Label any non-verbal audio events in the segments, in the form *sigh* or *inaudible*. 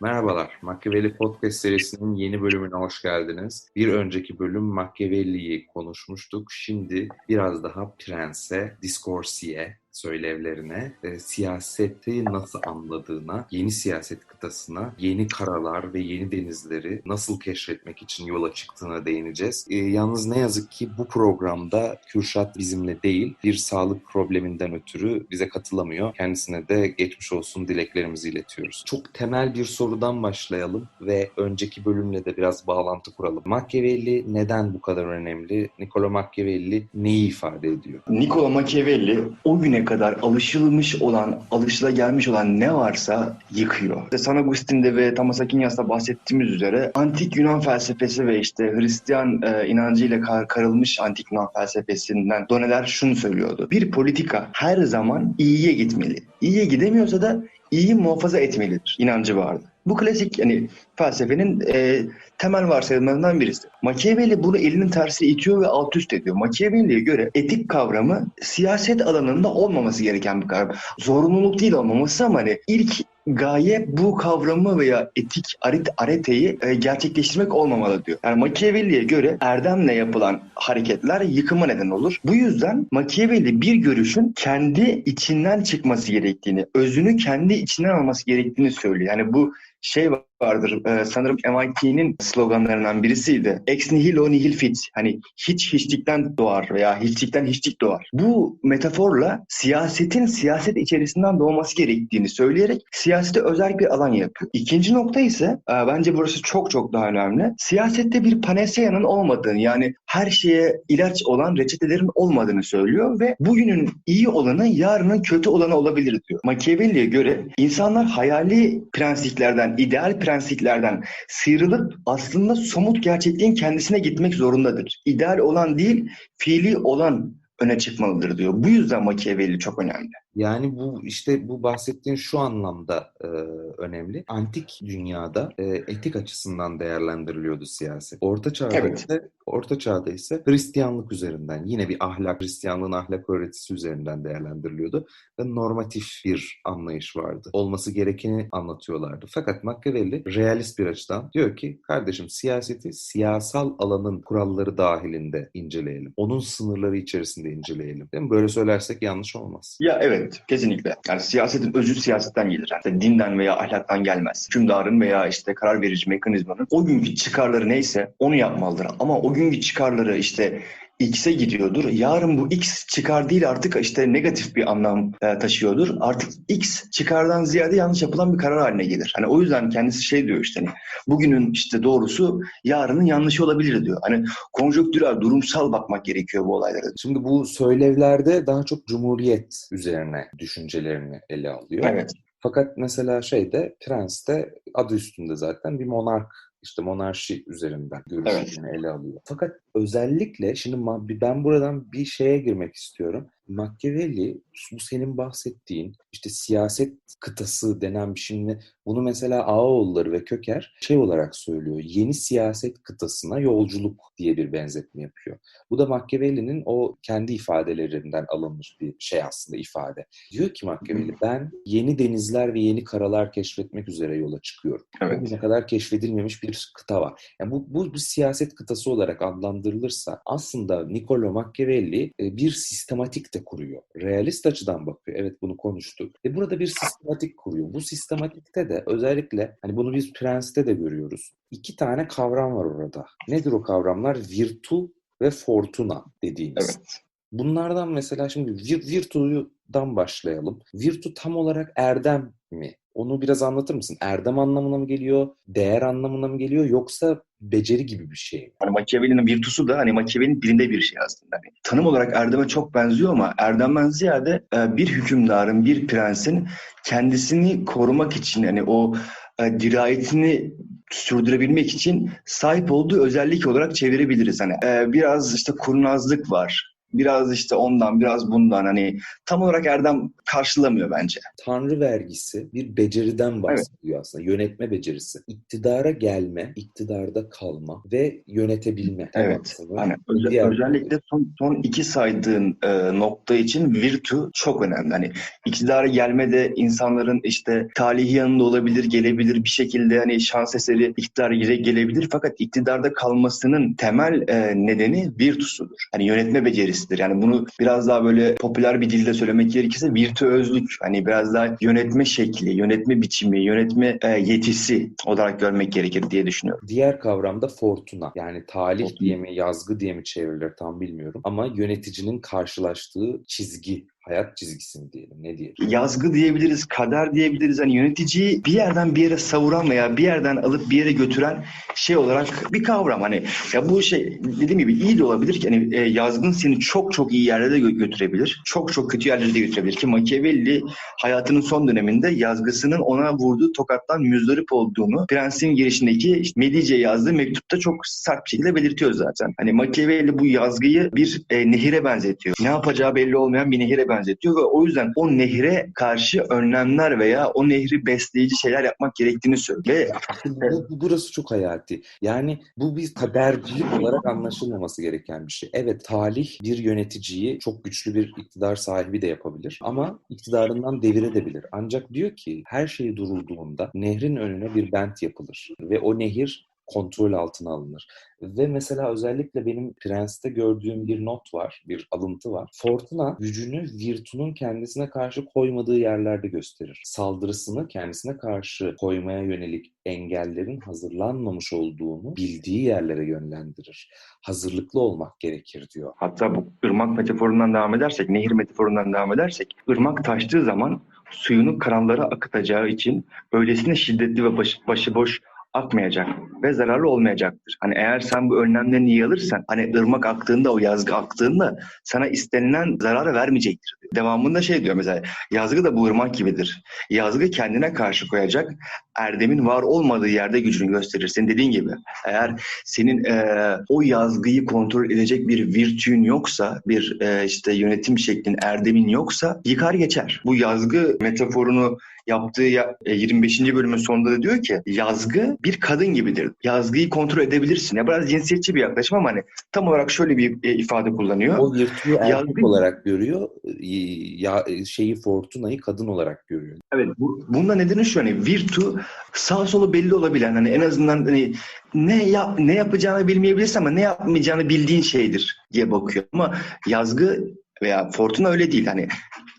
Merhabalar, Machiavelli Podcast serisinin yeni bölümüne hoş geldiniz. Bir önceki bölüm Machiavelli'yi konuşmuştuk. Şimdi biraz daha Prens'e, Discorsi'ye, söylevlerine, e, siyaseti nasıl anladığına, yeni siyaset kıtasına, yeni karalar ve yeni denizleri nasıl keşfetmek için yola çıktığına değineceğiz. E, yalnız ne yazık ki bu programda Kürşat bizimle değil, bir sağlık probleminden ötürü bize katılamıyor. Kendisine de geçmiş olsun dileklerimizi iletiyoruz. Çok temel bir sorudan başlayalım ve önceki bölümle de biraz bağlantı kuralım. Machiavelli neden bu kadar önemli? Niccolo Machiavelli neyi ifade ediyor? Niccolo Machiavelli o güne kadar alışılmış olan, alışılagelmiş olan ne varsa yıkıyor. İşte San Agustin'de ve Thomas Aquinas'ta bahsettiğimiz üzere antik Yunan felsefesi ve işte Hristiyan e, inancıyla kar, karılmış antik Yunan felsefesinden doneler şunu söylüyordu. Bir politika her zaman iyiye gitmeli. İyiye gidemiyorsa da iyi muhafaza etmelidir inancı vardı. Bu klasik yani felsefenin e, temel varsayımlarından birisi. Machiavelli bunu elinin tersiyle itiyor ve alt üst ediyor. Machiavelli'ye göre etik kavramı siyaset alanında olmaması gereken bir kavram. Zorunluluk değil olmaması ama hani ilk gaye bu kavramı veya etik aret areteyi e, gerçekleştirmek olmamalı diyor. Yani Machiavelli'ye göre erdemle yapılan hareketler yıkıma neden olur. Bu yüzden Machiavelli bir görüşün kendi içinden çıkması gerektiğini, özünü kendi içinden alması gerektiğini söylüyor. Yani bu şey vardır e, sanırım MIT'nin sloganlarından birisiydi. Ex nihilo nihil fit. Hani hiç hiçlikten doğar veya hiçlikten hiçlik doğar. Bu metaforla siyasetin siyaset içerisinden doğması gerektiğini söyleyerek siyasete özel bir alan yapıyor. İkinci nokta ise e, bence burası çok çok daha önemli. Siyasette bir paneseyanın olmadığını yani her şeye ilaç olan reçetelerin olmadığını söylüyor ve bugünün iyi olanı yarının kötü olanı olabilir diyor. Machiavelli'ye göre insanlar hayali prensiplerden, ideal prensiplerden sıyrılıp aslında somut gerçekliğin kendisine gitmek zorundadır. İdeal olan değil, fiili olan öne çıkmalıdır diyor. Bu yüzden Machiavelli çok önemli. Yani bu işte bu bahsettiğin şu anlamda e, önemli. Antik dünyada e, etik açısından değerlendiriliyordu siyaset. Orta çağda Evet. ise Orta çağda ise Hristiyanlık üzerinden yine bir ahlak, Hristiyanlığın ahlak öğretisi üzerinden değerlendiriliyordu ve normatif bir anlayış vardı. Olması gerekeni anlatıyorlardı. Fakat Machiavelli realist bir açıdan diyor ki kardeşim siyaseti siyasal alanın kuralları dahilinde inceleyelim. Onun sınırları içerisinde inceleyelim. Değil mi? Böyle söylersek yanlış olmaz. Ya evet kesinlikle. Yani siyasetin özü siyasetten gelir. Yani dinden veya ahlaktan gelmez. Hükümdarın veya işte karar verici mekanizmanın o günkü çıkarları neyse onu yapmalıdır. Ama o günkü çıkarları işte X'e gidiyordur. Yarın bu X çıkar değil artık işte negatif bir anlam e, taşıyordur. Artık X çıkardan ziyade yanlış yapılan bir karar haline gelir. Hani o yüzden kendisi şey diyor işte hani bugünün işte doğrusu yarının yanlışı olabilir diyor. Hani konjonktürel, durumsal bakmak gerekiyor bu olaylara. Şimdi bu söylevlerde daha çok cumhuriyet üzerine düşüncelerini ele alıyor. Evet. Fakat mesela şeyde Prens'te adı üstünde zaten bir monark işte monarşi üzerinden görüşlerini ele alıyor. Fakat özellikle şimdi ben buradan bir şeye girmek istiyorum. Machiavelli bu senin bahsettiğin işte siyaset kıtası denen bir şimdi bunu mesela Ağaoğulları ve Köker şey olarak söylüyor. Yeni siyaset kıtasına yolculuk diye bir benzetme yapıyor. Bu da Machiavelli'nin o kendi ifadelerinden alınmış bir şey aslında ifade. Diyor ki Machiavelli ben yeni denizler ve yeni karalar keşfetmek üzere yola çıkıyorum. Evet. Bugüne kadar keşfedilmemiş bir kıta var. Yani bu, bu bir siyaset kıtası olarak adlandırılırsa aslında Niccolo Machiavelli e, bir sistematik de kuruyor. Realist açıdan bakıyor. Evet bunu konuştuk. Ve burada bir sistematik kuruyor. Bu sistematikte de özellikle hani bunu biz Prens'te de görüyoruz. İki tane kavram var orada. Nedir o kavramlar? Virtu ve fortuna dediğimiz. Evet. Bunlardan mesela şimdi vir, virtu'dan başlayalım. Virtu tam olarak erdem mi? Onu biraz anlatır mısın? Erdem anlamına mı geliyor? Değer anlamına mı geliyor? Yoksa beceri gibi bir şey? Hani Machiavelli'nin virtusu da hani Machiavelli'nin dilinde bir şey aslında. Hani tanım olarak erdeme çok benziyor ama erdemden ziyade e, bir hükümdarın, bir prensin kendisini korumak için hani o e, dirayetini sürdürebilmek için sahip olduğu özellik olarak çevirebiliriz. Hani e, biraz işte kurnazlık var. Biraz işte ondan, biraz bundan hani tam olarak erdem karşılamıyor bence. Tanrı vergisi bir beceriden bahsediyor evet. aslında. Yönetme becerisi. İktidara gelme, iktidarda kalma ve yönetebilme. Evet. Hani özel, özellikle son, son iki saydığın e, nokta için virtü çok önemli. Hani iktidara gelmede insanların işte talihi yanında olabilir, gelebilir bir şekilde hani şans eseri iktidara gelebilir fakat iktidarda kalmasının temel e, nedeni virtüsüdür. Hani yönetme becerisidir. Yani bunu biraz daha böyle popüler bir dilde söylemek gerekirse virtüözlük. Hani biraz daha yönetme şekli, yönetme biçimi, yönetme e, yetisi olarak görmek gerekir diye düşünüyorum. Diğer kavram da fortuna. Yani talih fortuna. diye mi, yazgı diye mi çevrilir tam bilmiyorum. Ama yöneticinin karşılaştığı çizgi hayat çizgisi mi diyelim ne diyelim? Yazgı diyebiliriz, kader diyebiliriz. Hani yöneticiyi bir yerden bir yere savuran veya bir yerden alıp bir yere götüren şey olarak bir kavram. Hani ya bu şey dediğim gibi iyi de olabilir ki hani e, yazgın seni çok çok iyi yerlere de götürebilir. Çok çok kötü yerlere de götürebilir ki Machiavelli hayatının son döneminde yazgısının ona vurduğu tokattan müzdarip olduğunu Prens'in girişindeki işte Medici'ye yazdığı mektupta çok sert bir şekilde belirtiyor zaten. Hani Machiavelli bu yazgıyı bir e, nehire benzetiyor. Ne yapacağı belli olmayan bir nehire benzetiyor ve o yüzden o nehre karşı önlemler veya o nehri besleyici şeyler yapmak gerektiğini söylüyor. Ve bu, burası çok hayati. Yani bu bir kadercilik olarak anlaşılmaması gereken bir şey. Evet talih bir yöneticiyi çok güçlü bir iktidar sahibi de yapabilir ama iktidarından devirebilir. Ancak diyor ki her şey durulduğunda nehrin önüne bir bent yapılır ve o nehir kontrol altına alınır. Ve mesela özellikle benim Prens'te gördüğüm bir not var, bir alıntı var. Fortuna gücünü Virtu'nun kendisine karşı koymadığı yerlerde gösterir. Saldırısını kendisine karşı koymaya yönelik engellerin hazırlanmamış olduğunu bildiği yerlere yönlendirir. Hazırlıklı olmak gerekir diyor. Hatta bu ırmak metaforundan devam edersek, nehir metaforundan devam edersek, ırmak taştığı zaman suyunu kanallara akıtacağı için öylesine şiddetli ve başı, başıboş akmayacak ve zararlı olmayacaktır. Hani eğer sen bu önlemlerini iyi alırsan hani ırmak aktığında o yazgı aktığında sana istenilen zararı vermeyecektir. Devamında şey diyor mesela yazgı da bu ırmak gibidir. Yazgı kendine karşı koyacak erdemin var olmadığı yerde gücünü gösterir. Senin dediğin gibi eğer senin e, o yazgıyı kontrol edecek bir virtüün yoksa bir e, işte yönetim şeklin erdemin yoksa yıkar geçer. Bu yazgı metaforunu yaptığı 25. E, bölümün sonunda da diyor ki yazgı bir kadın gibidir. Yazgıyı kontrol edebilirsin. Ya biraz cinsiyetçi bir yaklaşım ama hani tam olarak şöyle bir e, ifade kullanıyor. O virtüyü erkek yazgı... olarak görüyor. Ya, şeyi Fortuna'yı kadın olarak görüyor. Evet. Bu, bunda nedeni şu hani virtü sağ solu belli olabilen hani en azından hani ne yap ne yapacağını bilmeyebilirsin ama ne yapmayacağını bildiğin şeydir diye bakıyor. Ama yazgı veya Fortuna öyle değil. Hani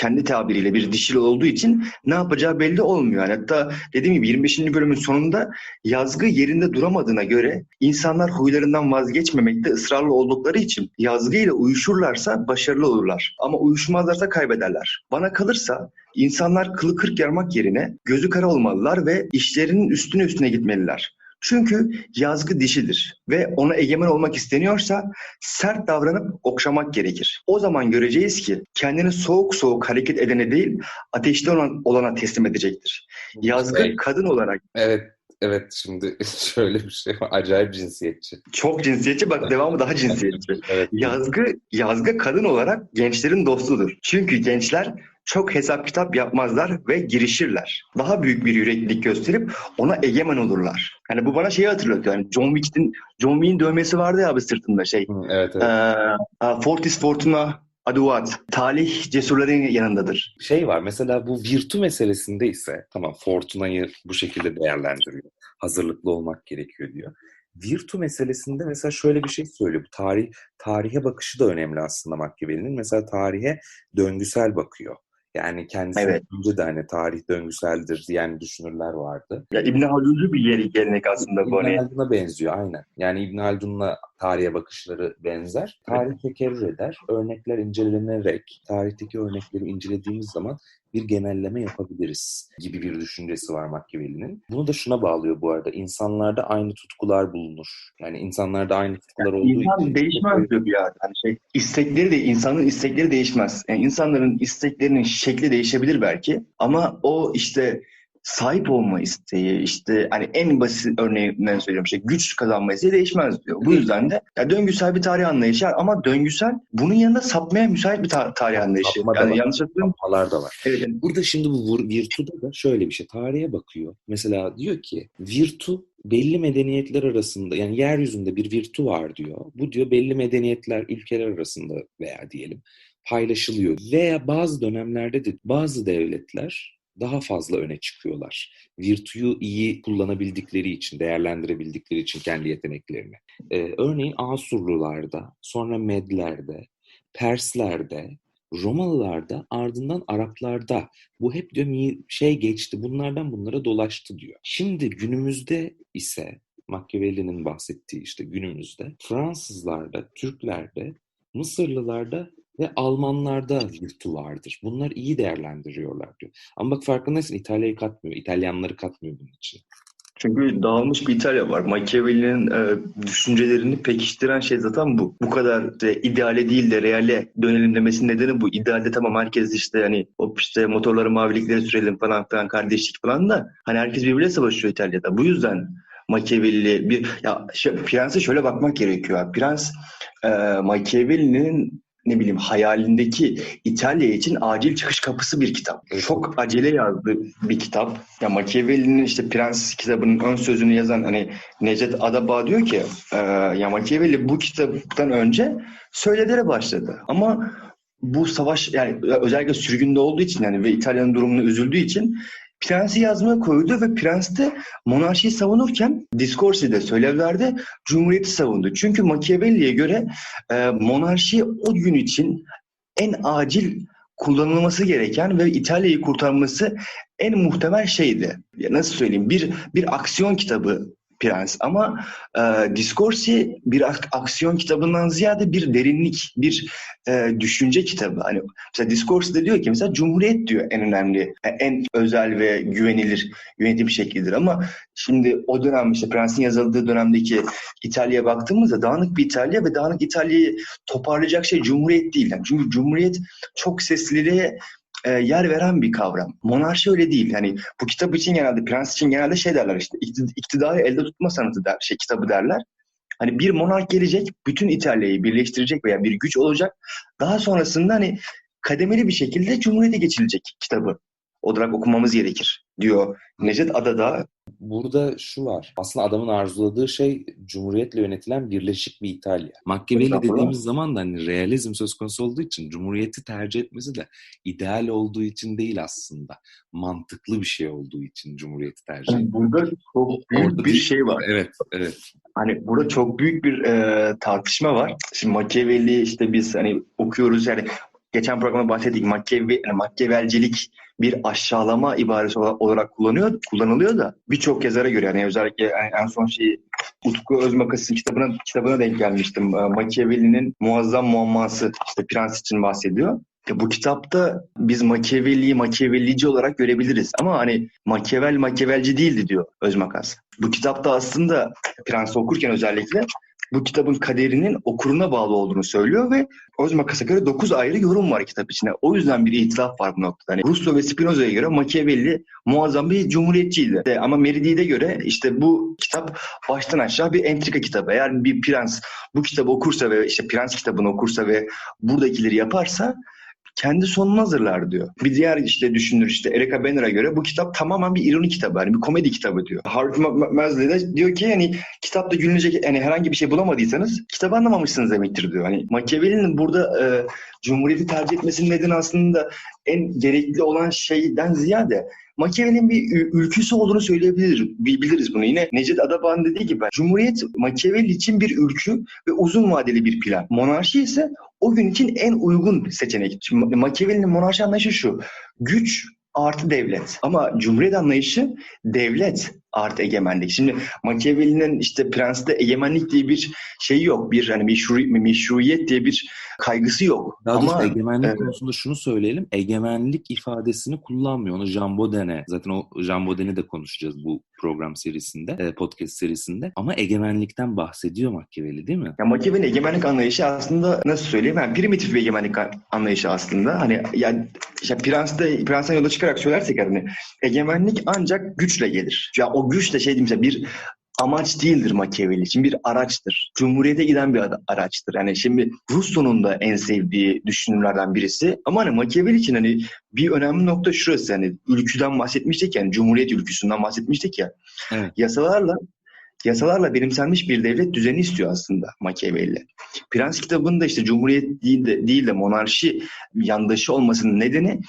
kendi tabiriyle bir dişil olduğu için ne yapacağı belli olmuyor. Yani hatta dediğim gibi 25. bölümün sonunda yazgı yerinde duramadığına göre insanlar huylarından vazgeçmemekte ısrarlı oldukları için yazgıyla uyuşurlarsa başarılı olurlar. Ama uyuşmazlarsa kaybederler. Bana kalırsa insanlar kılı kırk yarmak yerine gözü kara olmalılar ve işlerinin üstüne üstüne gitmeliler. Çünkü yazgı dişidir ve ona egemen olmak isteniyorsa sert davranıp okşamak gerekir. O zaman göreceğiz ki kendini soğuk soğuk hareket edene değil ateşli olan, olana teslim edecektir. Yazgı evet. kadın olarak. Evet Evet şimdi *laughs* şöyle bir şey var. Acayip cinsiyetçi. Çok cinsiyetçi. Bak devamı daha cinsiyetçi. *laughs* evet. Yazgı, yazgı kadın olarak gençlerin dostudur. Çünkü gençler çok hesap kitap yapmazlar ve girişirler. Daha büyük bir yüreklilik gösterip ona egemen olurlar. Yani bu bana şeyi hatırlatıyor. Yani John Wick'in John Wick'in dövmesi vardı ya abi sırtında şey. Evet evet. Ee, Fortis Fortuna Aduat. Talih cesurların yanındadır. Şey var mesela bu virtü meselesinde ise tamam Fortuna'yı bu şekilde değerlendiriyor. Hazırlıklı olmak gerekiyor diyor. Virtü meselesinde mesela şöyle bir şey söylüyor. Bu tarih tarihe bakışı da önemli aslında Machiavelli'nin. Mesela tarihe döngüsel bakıyor. Yani kendisi evet. önce de hani tarih döngüseldir diyen düşünürler vardı. Ya İbn Haldun'cu bir yeri gelenek aslında İbn bu. İbn Haldun'a benziyor aynen. Yani İbn Haldun'la tarihe bakışları benzer. Tarih tekerrür eder. Örnekler incelenerek tarihteki örnekleri incelediğimiz zaman bir genelleme yapabiliriz gibi bir düşüncesi var Machiavelli'nin. Bunu da şuna bağlıyor bu arada. İnsanlarda aynı tutkular bulunur. Yani insanlarda aynı tutkular yani olduğu insan için... değişmez diyor bir yerde. Yani şey, istekleri de insanın istekleri değişmez. Yani insanların isteklerinin şekli değişebilir belki ama o işte sahip olma isteği işte hani en basit örneğinden söylüyorum işte güç kazanma isteği değişmez diyor. Bu yüzden de ya döngüsel bir tarih anlayışı var ama döngüsel bunun yanında sapmaya müsait bir ta- tarih anlayışı. Sapma Yani var. yanlış. Sapmalar da var. Evet, yani Burada şimdi bu Virtu'da da şöyle bir şey. Tarihe bakıyor. Mesela diyor ki Virtu belli medeniyetler arasında yani yeryüzünde bir virtu var diyor. Bu diyor belli medeniyetler, ülkeler arasında veya diyelim paylaşılıyor. Veya bazı dönemlerde de bazı devletler daha fazla öne çıkıyorlar. Virtüyü iyi kullanabildikleri için, değerlendirebildikleri için kendi yeteneklerini. Ee, örneğin Asurlularda, sonra Medlerde, Perslerde, Romalılarda, ardından Araplarda bu hep diyor şey geçti, bunlardan bunlara dolaştı diyor. Şimdi günümüzde ise Machiavelli'nin bahsettiği işte günümüzde Fransızlarda, Türklerde, Mısırlılarda ve Almanlarda virtü vardır. Bunlar iyi değerlendiriyorlar diyor. Ama bak farkındaysan İtalya'yı katmıyor, İtalyanları katmıyor bunun için. Çünkü dağılmış bir İtalya var. Machiavelli'nin e, düşüncelerini pekiştiren şey zaten bu. Bu kadar işte, ideale değil de reale dönelim demesinin nedeni bu. İdealde tamam herkes işte hani o işte motorları mavilikleri sürelim falan filan kardeşlik falan da hani herkes birbiriyle savaşıyor İtalya'da. Bu yüzden Machiavelli bir ya Prens'e şöyle bakmak gerekiyor. Prens e, Machiavelli'nin ne bileyim hayalindeki İtalya için acil çıkış kapısı bir kitap. Çok acele yazdığı bir kitap. Ya Machiavelli'nin işte Prens kitabının ön sözünü yazan hani Necdet Adaba diyor ki e, ya Machiavelli bu kitaptan önce söyledere başladı. Ama bu savaş yani özellikle sürgünde olduğu için yani ve İtalya'nın durumunu üzüldüğü için Prens'i yazmaya koydu ve Prens de monarşiyi savunurken Discorsi'de, söylevlerde Cumhuriyeti savundu. Çünkü Machiavelli'ye göre e, monarşi o gün için en acil kullanılması gereken ve İtalya'yı kurtarması en muhtemel şeydi. Ya nasıl söyleyeyim? Bir bir aksiyon kitabı Prens ama e, Discorsi bir ak- aksiyon kitabından ziyade bir derinlik, bir e, düşünce kitabı. Hani mesela Discorsi'de diyor ki mesela Cumhuriyet diyor en önemli, e, en özel ve güvenilir yönetim şeklidir ama şimdi o dönem işte Prens'in yazıldığı dönemdeki İtalya'ya baktığımızda dağınık bir İtalya ve dağınık İtalya'yı toparlayacak şey Cumhuriyet değil. Yani çünkü Cumhuriyet çok sesliliğe e, yer veren bir kavram. Monarşi öyle değil. Yani bu kitap için genelde, prens için genelde şey derler işte ikti- iktidarı elde tutma sanatı der, şey kitabı derler. Hani bir monark gelecek, bütün İtalya'yı birleştirecek veya bir güç olacak. Daha sonrasında hani kademeli bir şekilde Cumhuriyete geçilecek kitabı olarak okumamız gerekir diyor Necdet Adada. Burada şu var. Aslında adamın arzuladığı şey Cumhuriyetle yönetilen birleşik bir İtalya. Machiavelli dediğimiz zaman da hani realizm söz konusu olduğu için Cumhuriyeti tercih etmesi de ideal olduğu için değil aslında. Mantıklı bir şey olduğu için Cumhuriyeti tercih ediyor. Burada çok büyük Orada bir bir- şey var. Evet, evet. Hani burada çok büyük bir e, tartışma var. Şimdi Machiavelli işte biz hani okuyoruz yani geçen programda bahsettik Machiavelli, yani bir aşağılama ibaresi ola- olarak kullanıyor, kullanılıyor da birçok yazara göre yani özellikle en son şey Utku Özmakas'ın kitabına kitabına denk gelmiştim. E, Machiavelli'nin Muazzam Muamması işte Prens için bahsediyor. Ya bu kitapta biz Machiavelli'yi Machiavellici olarak görebiliriz. Ama hani Machiavelli Machiavelci değildi diyor Özmakas. Bu kitapta aslında Prens'i okurken özellikle bu kitabın kaderinin okuruna bağlı olduğunu söylüyor ve Özmakas'a göre 9 ayrı yorum var kitap içinde. O yüzden bir itilaf var bu noktada. Hani Rousseau ve Spinoza'ya göre Machiavelli muazzam bir cumhuriyetçiydi. De- Ama Meridi'de göre işte bu kitap baştan aşağı bir entrika kitabı. Eğer bir prens bu kitabı okursa ve işte Prens kitabını okursa ve buradakileri yaparsa kendi sonunu hazırlar diyor. Bir diğer işte düşünür işte Erika Banner'a göre bu kitap tamamen bir ironi kitabı. Yani bir komedi kitabı diyor. Harvey Ma- Masley de diyor ki hani kitapta gülünecek yani herhangi bir şey bulamadıysanız kitabı anlamamışsınız demektir diyor. Hani Machiavelli'nin burada e, Cumhuriyeti tercih etmesinin nedeni aslında en gerekli olan şeyden ziyade Machiavelli'nin bir ülküsü olduğunu söyleyebiliriz. bi- Biliriz bunu. Yine Necdet Adabağ'ın dediği gibi Cumhuriyet Machiavelli için bir ülkü ve uzun vadeli bir plan. Monarşi ise o gün için en uygun seçenek. Şimdi Machiavelli'nin monarşi anlayışı şu. Güç artı devlet. Ama Cumhuriyet anlayışı devlet artı egemenlik. Şimdi Machiavelli'nin işte Prens'te egemenlik diye bir şey yok. Bir hani meşru, meşruiyet diye bir kaygısı yok. Daha Ama egemenlik evet. konusunda şunu söyleyelim. Egemenlik ifadesini kullanmıyor. Onu Jean Bauden'e, zaten o Jean Bauden'i de konuşacağız bu program serisinde, e, podcast serisinde. Ama egemenlikten bahsediyor Machiavelli değil mi? Ya Machiavelli'nin egemenlik anlayışı aslında nasıl söyleyeyim? Yani primitif bir egemenlik anlayışı aslında. Hani yani işte Prens'te, Prens'ten yola çıkarak söylersek hani egemenlik ancak güçle gelir. Ya o güç de şey diyeyim size bir amaç değildir Machiavelli için bir araçtır. Cumhuriyete giden bir ara- araçtır. Yani şimdi Rousseau'nun da en sevdiği düşünürlerden birisi. Ama hani Machiavelli için hani bir önemli nokta şurası. Hani ülküden bahsetmiştik yani Cumhuriyet ülküsünden bahsetmiştik ya. Evet. Yasalarla yasalarla benimsenmiş bir devlet düzeni istiyor aslında Machiavelli. Prens kitabında işte Cumhuriyet değil de, değil de monarşi yandaşı olmasının nedeni